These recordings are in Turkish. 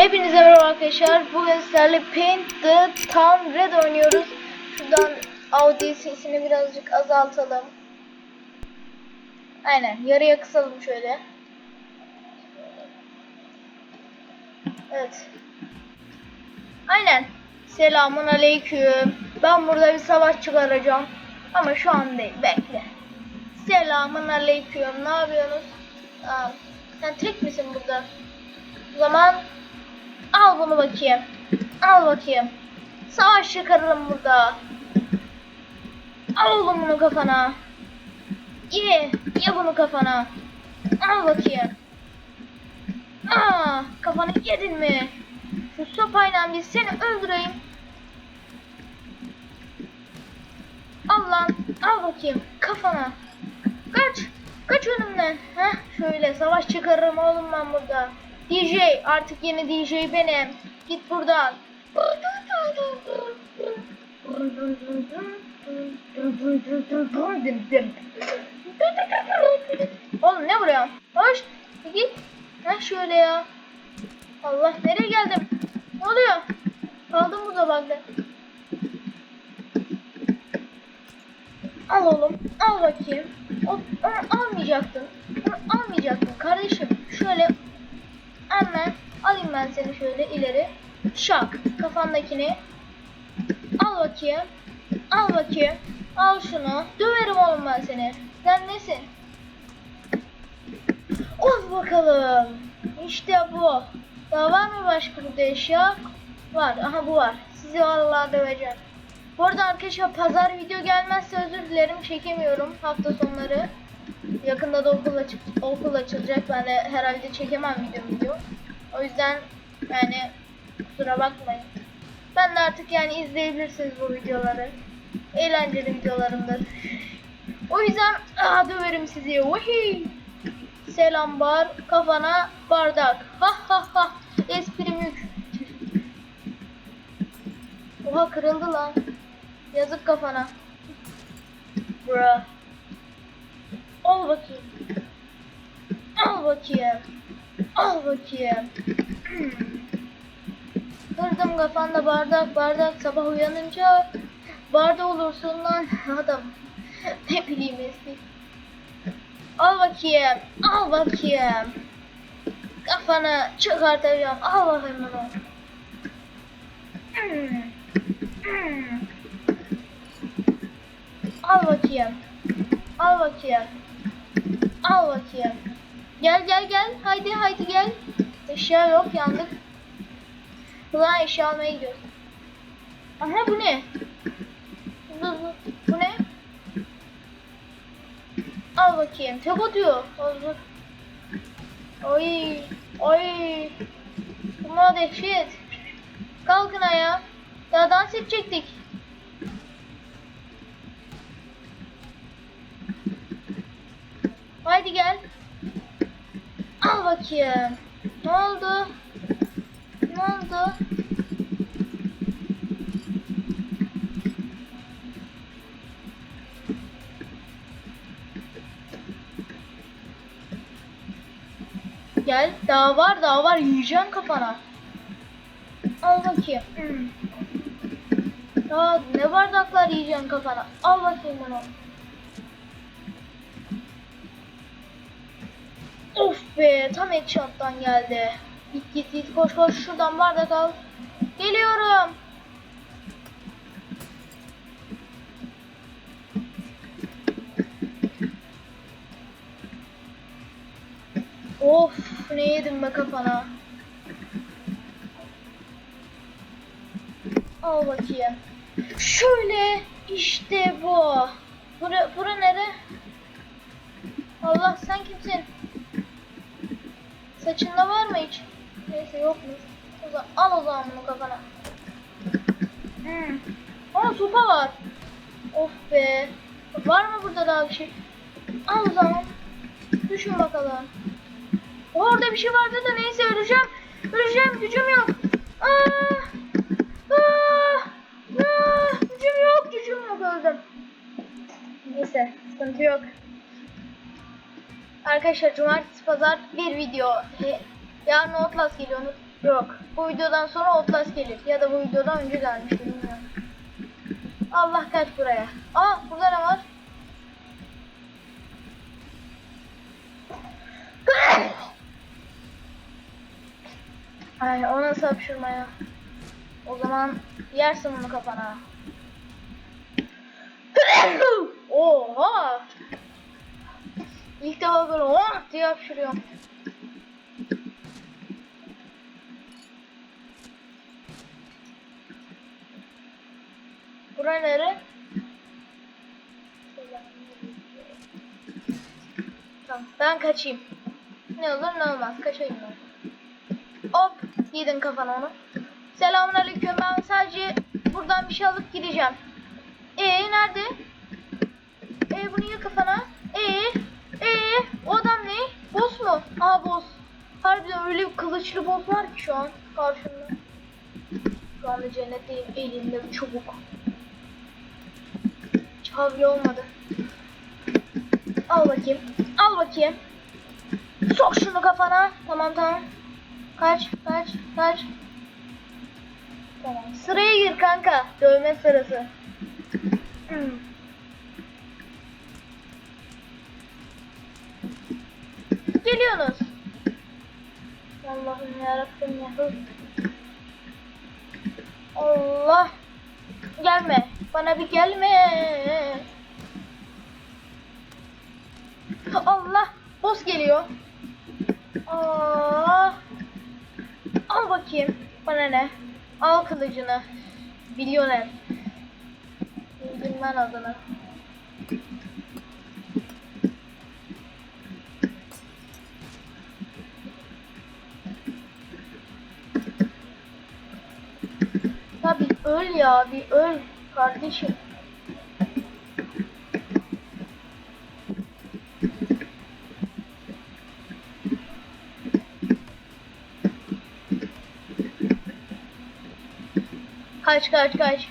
Hepinize merhaba arkadaşlar. Bugün sizlerle Paint the Town Red oynuyoruz. Şuradan Audi sesini birazcık azaltalım. Aynen. Yarıya kısalım şöyle. Evet. Aynen. Selamun aleyküm. Ben burada bir savaş çıkaracağım. Ama şu an değil. Bekle. Selamun aleyküm. Ne yapıyorsunuz? Aa, sen tek misin burada? O zaman al bunu bakayım. Al bakayım. Savaş çıkarırım burada. Al oğlum bunu kafana. Ye. Ye bunu kafana. Al bakayım. Aa, kafanı yedin mi? Şu sopayla bir seni öldüreyim. Al lan. Al bakayım. Kafana. Kaç. Kaç önümden. Heh, şöyle savaş çıkarırım oğlum ben burada. DJ artık yeni DJ benim. Git buradan. Oğlum ne vuruyorsun? Hoş. Git. Ha şöyle ya. Allah nereye geldim? Ne oluyor? Kaldım burada bak ben. Al oğlum. Al bakayım. O, almayacaktın. Onu almayacaktın kardeşim. Hemen alayım ben seni şöyle ileri. Şak. Kafandakini. Al bakayım. Al bakayım. Al şunu. Döverim oğlum ben seni. Sen nesin? Of bakalım. İşte bu. Daha var mı başka burada eşya? Var. Aha bu var. Sizi vallahi döveceğim. Bu arada arkadaşlar pazar video gelmezse özür dilerim. Çekemiyorum hafta sonları. Yakında da okul, açık, okul açılacak. Ben de herhalde çekemem video video. O yüzden yani kusura bakmayın. Ben de artık yani izleyebilirsiniz bu videoları. Eğlenceli videolarımdır. O yüzden aa, döverim sizi. Vahiy. Selam bar kafana bardak. Ha ha ha. Espri mük. Oha kırıldı lan. Yazık kafana. Bra. Al bakayım. Al bakayım. Al bakayım. Kırdım kafanda bardak bardak sabah uyanınca barda olursun lan adam. ne bileyim eski. Al bakayım. Al bakayım. Kafanı çıkartacağım. Al bakayım bunu. Hmm. Hmm. Al bakayım. Al bakayım. Al bakayım. Gel gel gel. Haydi haydi gel. Eşya yok yandık. Ulan eşya almaya gidiyoruz. Aha bu ne? Bu, bu, bu ne? Al bakayım. Tek atıyor. Hazır. Oy. Oy. Buna dehşet. Kalkın ayağa. Daha dans edecektik. Haydi gel. Al bakayım. Ne oldu? Ne oldu? Gel. Daha var daha var. Yiyeceğim kafana. Al bakayım. Hmm. Daha ne bardaklar yiyeceksin kafana. Al bakayım bunu. Of be tam headshot'tan geldi. Git git git koş koş şuradan bardak al. Geliyorum. Of ne yedim be kafana. Al bakayım. Şöyle işte bu. Bura, bura nere? Allah sen kimsin? Saçında var mı hiç? Neyse yokmuş. O zaman, al o zaman bunu kafana. Hmm. Aa sopa var. Of be. Var mı burada daha bir şey? Al o zaman. Düşün bakalım. Orada bir şey vardı da neyse öleceğim. Öleceğim gücüm yok. Aa! Aa! Aa! Gücüm yok gücüm yok öldüm. Neyse sıkıntı yok. Arkadaşlar cumartesi pazar bir video. He- Yarın Outlast geliyor. Yok. Bu videodan sonra Outlast gelir. Ya da bu videodan önce gelmiştir bilmiyorum. Allah kaç buraya. Aa burada ne var? Ay o nasıl hapşırmaya? O zaman yersin bunu kafana. Oha! İlk defa böyle oh diye hapşırıyorum. Bura nere? Tamam ben kaçayım. Ne olur ne olmaz kaçayım ben. Hop yedin kafana onu. Selamünaleyküm ben sadece buradan bir şey alıp gideceğim. Ee nerede? Ee bu niye kafana? Ee ee o adam ne? Boss mu? Aa boss. Harbiden öyle bir kılıçlı boss var ki şu an karşımda. Şu anda cennetteyim elimde bir çubuk. Hiç havli olmadı. Al bakayım. Al bakayım. Sok şunu kafana. Tamam tamam. Kaç kaç kaç. Tamam. Sıraya gir kanka. Dövme sırası. Hmm. Geliyorsunuz. Yarabbim ya. Allah. Gelme. Bana bir gelme. Allah. Boss geliyor. Aa. Al bakayım. Bana ne? Al kılıcını. Milyoner. Bilmem adını. Öl ya bir öl kardeşim. Kaç kaç kaç.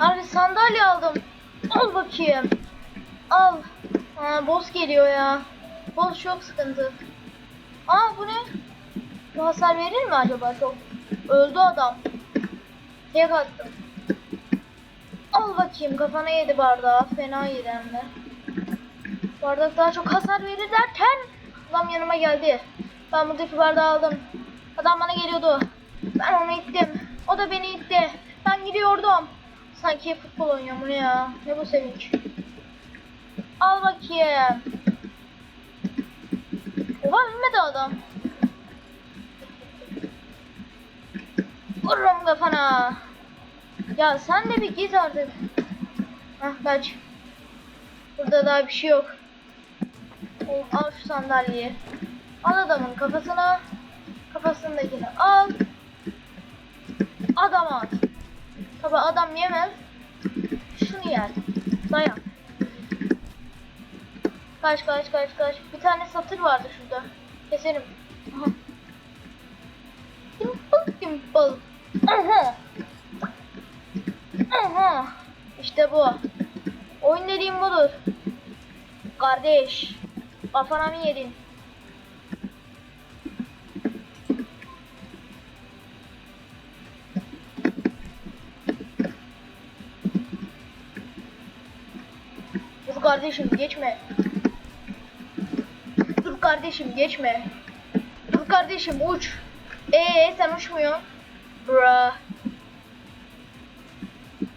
Abi sandalye aldım. Al bakayım. Al. Ha, boss geliyor ya. Boss çok sıkıntı. Aa bu ne? Bu hasar verir mi acaba çok? Öldü adam. Tek attım. Al bakayım kafana yedi bardağı. Fena yedi hem de. Bardak daha çok hasar verir derken adam yanıma geldi. Ben buradaki bardağı aldım. Adam bana geliyordu. Ben onu ittim. O da beni itti. Ben gidiyordum. Sanki futbol oynuyorum bu ne ya? Ne bu sevinç? Al bakayım. Oha ölmedi adam. Vururum kafana. Ya sen de bir git artık. Hah kaç. Burada daha bir şey yok. Al şu sandalyeyi. Al adamın kafasına. Kafasındakini al. Adama at. Tabi adam yemez. Şunu yer. Dayan. Kaç kaç kaç kaç. Bir tane satır vardı şurada. Keserim. Aha. Dimple dimple. Aha. Aha. İşte bu. Oyun dediğim budur. Kardeş. Kafana mı yedin? Dur kardeşim geçme. Dur kardeşim geçme. Dur kardeşim uç. Ee sen uçmuyor. Bra.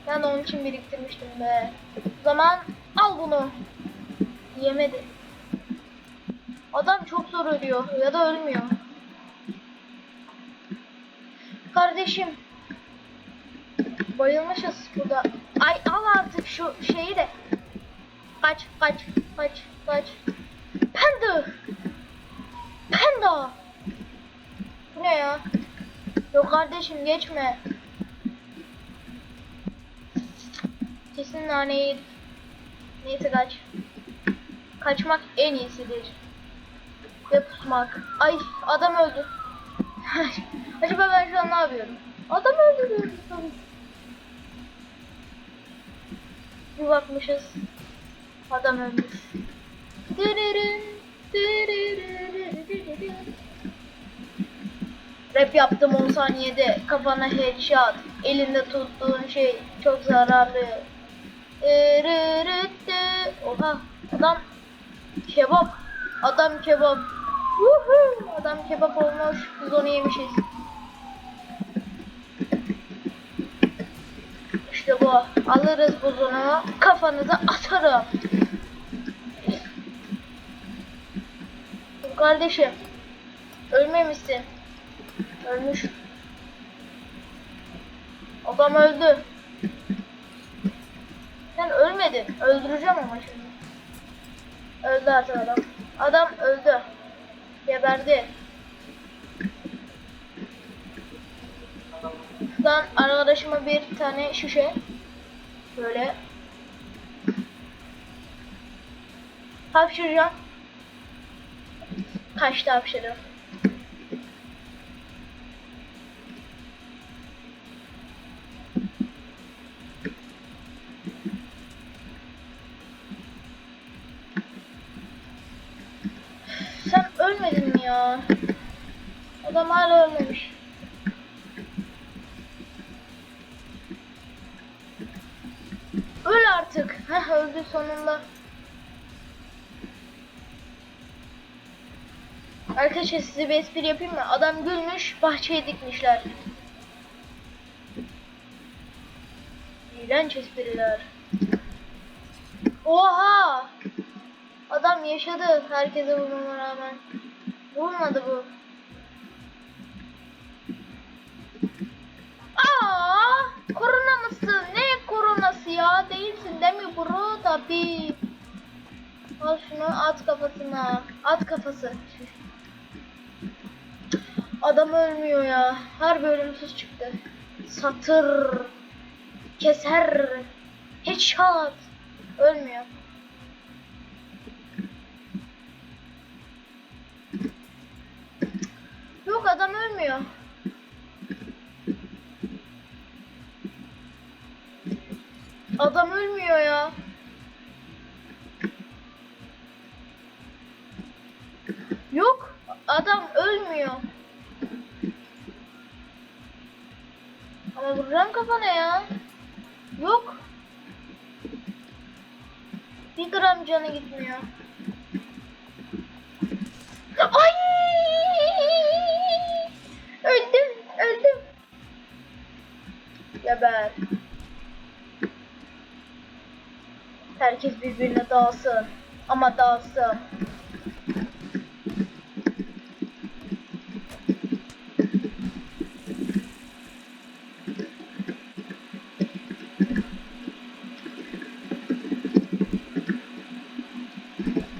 Ben onun için biriktirmiştim be. O zaman al bunu. Yemedi. Adam çok zor ölüyor ya da ölmüyor. Kardeşim. Bayılmışız burada. Ay al artık şu şeyi de. Kaç kaç kaç kaç. Panda. Panda. Bu ne ya? Yok kardeşim geçme. Kesin naneyi Neyse kaç. Kaçmak en iyisidir. Ve pusmak. Ay adam öldü. Acaba ben şu an ne yapıyorum? Adam öldü. Bir bakmışız. Adam ölmüş. Dırırın, dırırırırırırırın. Rap yaptım 10 saniyede kafana headshot. Elinde tuttuğun şey çok zararlı. Irırıttı. Oha adam kebap. Adam kebap. Woohoo! Adam kebap olmuş. Biz onu yemişiz. İşte bu. Alırız buzunu. Kafanıza atarım. Kardeşim. Ölmemişsin. Ölmüş. Adam öldü. Sen ölmedin. Öldüreceğim ama şimdi. Öldü artık adam. Adam öldü. Geberdi. Şuradan arkadaşıma bir tane şişe. Böyle. Hapşıracağım. Kaçta hapşırdım. Ya? Adam hala ölmemiş. Öl artık. Heh öldü sonunda. Arkadaşlar size bir espri yapayım mı? Adam gülmüş, bahçeye dikmişler. İğrenç espriler. Oha! Adam yaşadı herkese vurmama rağmen. Vurmadı bu. Aa, korona mısın? Ne koronası ya? Değilsin değil mi bro? Tabii. Al şunu at kafasına. At kafası. Adam ölmüyor ya. Her bölümsüz çıktı. Satır. Keser. Headshot. Ölmüyor. Yok adam ölmüyor. Adam ölmüyor ya. Yok adam ölmüyor. Ama vuracağım kafana ya. Yok. Bir gram canı gitmiyor. Geber. Herkes birbirine dağılsın. Ama dağılsın.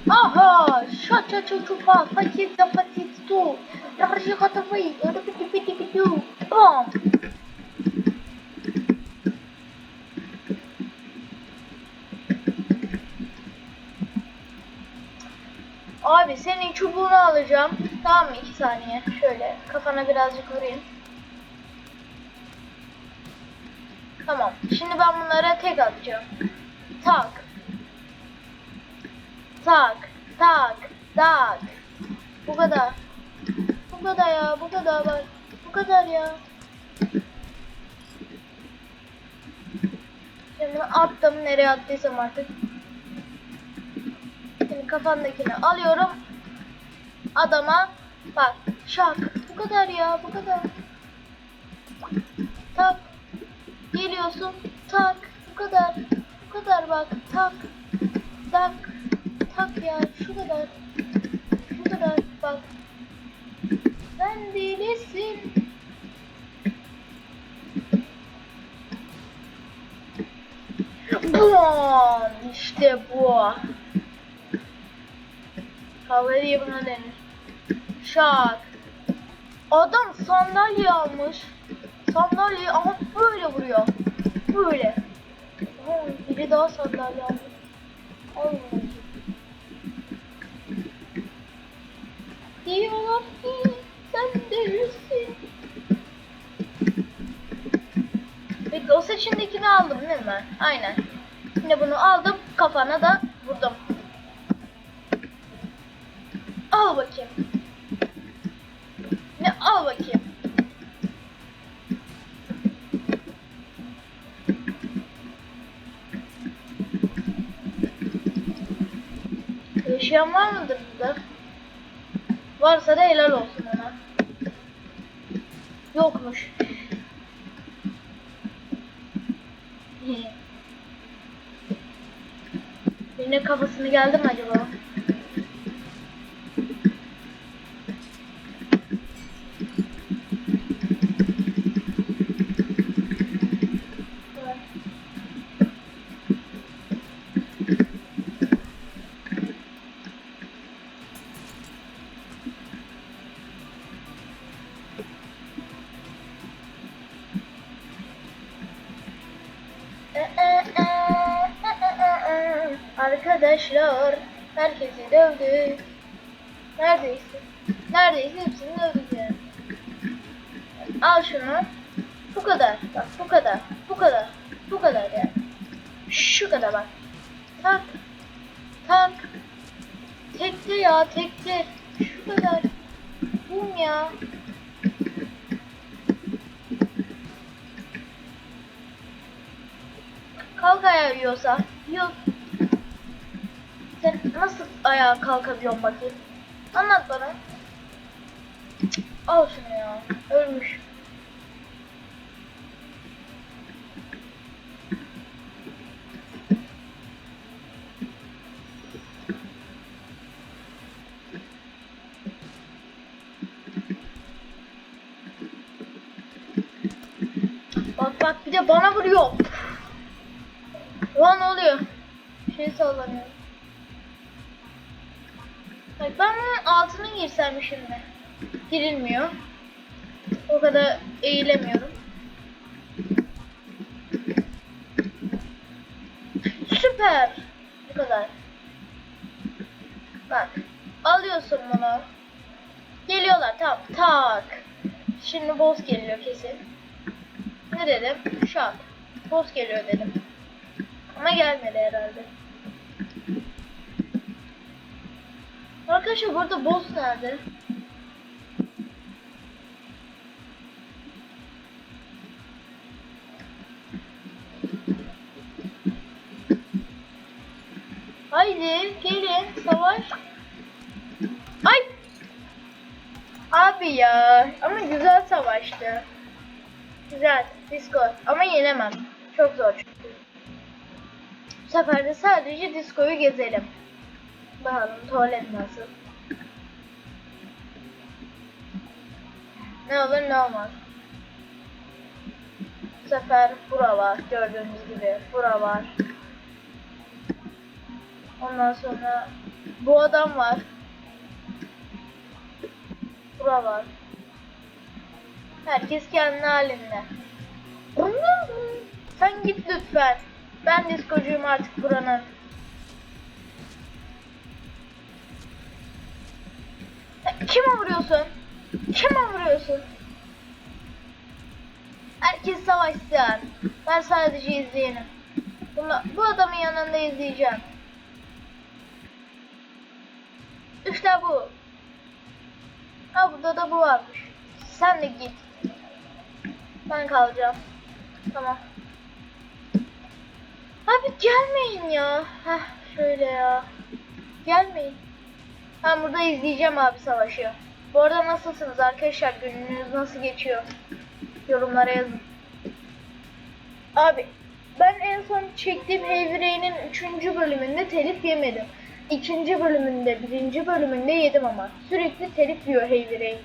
Aha! Şaça çuçupa, paket da paket tu. Yarışı katafayı, öyle piti piti piti. Bam! Abi senin çubuğunu alacağım. Tamam mı? İki saniye. Şöyle kafana birazcık vurayım. Tamam. Şimdi ben bunlara tek atacağım. Tak. Tak. Tak. Tak. Bu kadar. Bu kadar ya. Bu kadar bak. Bu kadar ya. Şimdi attım. Nereye attıysam artık. Şimdi kafandakini alıyorum. Adama bak şak. Bu kadar ya bu kadar. Tak. Geliyorsun. Tak. Bu kadar. Bu kadar bak. Tak. Tak. Tak ya. Şu kadar. Şu kadar. Bak. Sen delisin. Bam! İşte bu. Havayı buna denir. Şak. Adam sandalye almış. Sandalyeyi ama böyle vuruyor. Böyle. Aa, biri daha sandalye almış. Allah'ım. Diyorlar ki sen delisin. Peki o seçimdekini aldım değil mi? Aynen. Şimdi bunu aldım kafana da vurdum al bakayım. Ne al bakayım. Yaşayan var mıdır burada? Varsa da helal olsun ona. Yokmuş. Yine kafasını geldi mi acaba? Yiyorsa. Yok. Sen nasıl ayağa kalkabiliyorsun bakayım? Anlat bana. Al şunu ya. Ölmüş. Şey sallanıyor. Bak ben bunun altına girsem şimdi. Girilmiyor. O kadar eğilemiyorum. Süper. Bu kadar. Bak. Alıyorsun bunu. Geliyorlar tamam. Tak. Şimdi boss geliyor kesin. Ne dedim? Şak. Boss geliyor dedim. Ama gelmedi herhalde. Arkadaşlar burada boss nerede? Haydi gelin savaş. Ay! Abi ya ama güzel savaştı. Güzel disco ama yenemem. Çok zor çünkü. Bu sefer de sadece diskoyu gezelim. Bakalım tuvalet nasıl. Ne olur ne olmaz. Bu sefer bura var gördüğünüz gibi. Bura var. Ondan sonra bu adam var. Bura var. Herkes kendi halinde. Sen git lütfen. Ben diskocuyum artık buranın. Kime vuruyorsun? Kime vuruyorsun? Herkes savaşsın. Ben sadece izleyenim. Bunu, bu adamın yanında izleyeceğim. İşte bu. Ha burada da bu varmış. Sen de git. Ben kalacağım. Tamam. Abi gelmeyin ya. Heh şöyle ya. Gelmeyin. Ben burada izleyeceğim abi savaşı. Bu arada nasılsınız arkadaşlar? Gününüz nasıl geçiyor? Yorumlara yazın. Abi ben en son çektiğim Heavy Rain'in 3. bölümünde telif yemedim. İkinci bölümünde, birinci bölümünde yedim ama. Sürekli telif yiyor Heavy Rain.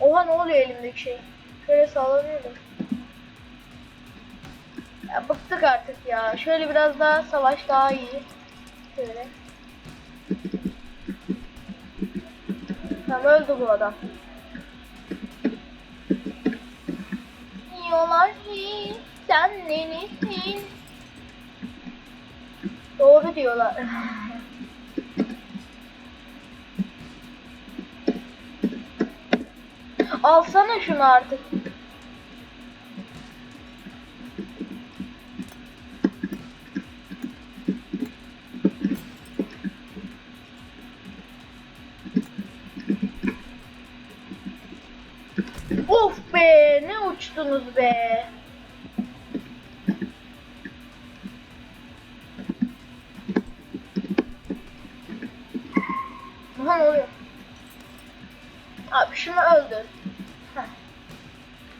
Oha ne oluyor elimdeki şey? Şöyle sallanıyordum. Ya bıktık artık ya. Şöyle biraz daha savaş daha iyi. Şöyle. Tamam öldü bu adam. Diyorlar ki sen nenisin? Doğru diyorlar. Alsana şunu artık. Of be ne uçtunuz be. Aha ne oluyor? Abi şunu öldür. Heh.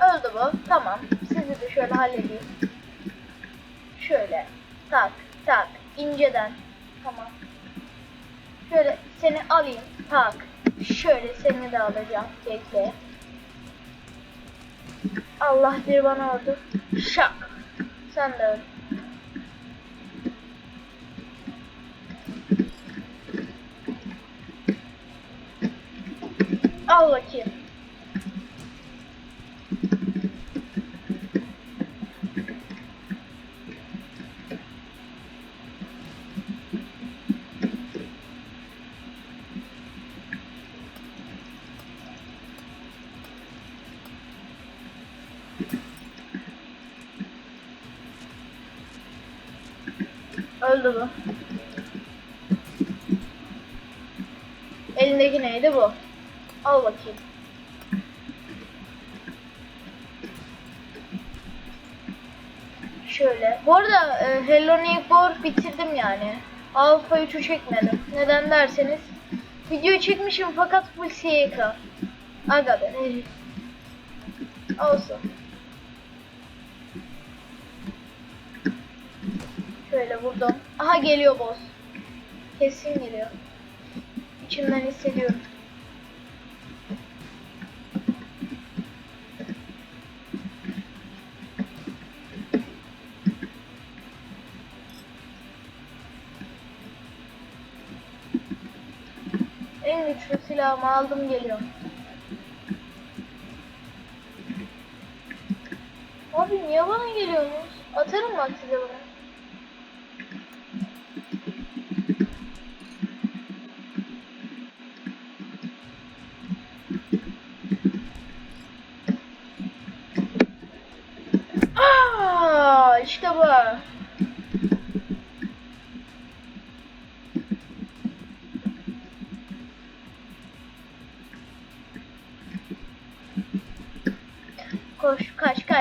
Öldü bu. Tamam. Sizi de şöyle halledeyim. Şöyle. Tak tak. inceden. Tamam. Şöyle seni alayım. Tak. Şöyle seni de alacağım. Bekle. Allah bir bana vurdu. Şak. Sen de öl. Al bakayım. Öldü bu. Elindeki neydi bu? Al bakayım. Şöyle. Bu arada e, Hello Neighbor bitirdim yani. Alpha 3'ü çekmedim. Neden derseniz videoyu çekmişim fakat full CK. Aga be. Olsun. Şöyle vurdum. Aha geliyor boss. Kesin geliyor. İçimden hissediyorum. En güçlü silahımı aldım geliyorum. Abi niye bana geliyorsunuz? Atarım bak size bunu.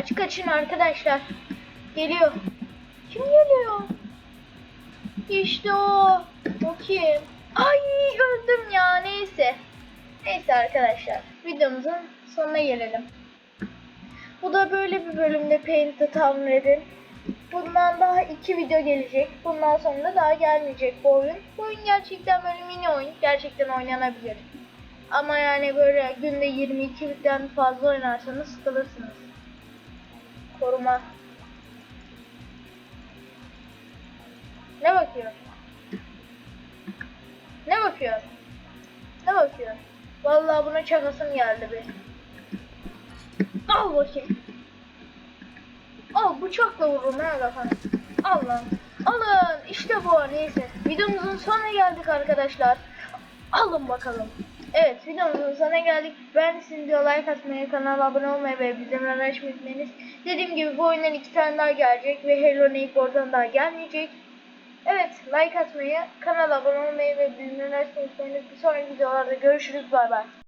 Kaç, kaç, kaçın arkadaşlar. Geliyor. Kim geliyor? İşte o. O kim? Ay öldüm ya neyse. Neyse arkadaşlar videomuzun sonuna gelelim. Bu da böyle bir bölümde Paint'ı tahmin edin. Bundan daha iki video gelecek. Bundan sonra da daha gelmeyecek bu oyun. Bu oyun gerçekten böyle mini oyun. Gerçekten oynanabilir. Ama yani böyle günde 22 bitten fazla oynarsanız sıkılırsınız. Koruma. Ne bakıyor? Ne bakıyor? Ne bakıyor? Vallahi buna çakasım geldi bir. Al bakayım. Al bıçakla vururum ha kafana. Al lan. Alın. İşte bu. Neyse. Videomuzun sonuna geldik arkadaşlar. Alın bakalım. Evet videomuzun sonuna geldik. Ben sizin diyor like atmayı, kanala abone olmayı ve bildirimleri açmayı unutmayınız. Dediğim gibi bu oyundan iki tane daha gelecek ve Hello Neighbor'dan daha gelmeyecek. Evet like atmayı, kanala abone olmayı ve bildirimleri açmayı unutmayınız. Bir sonraki videolarda görüşürüz. Bay bay.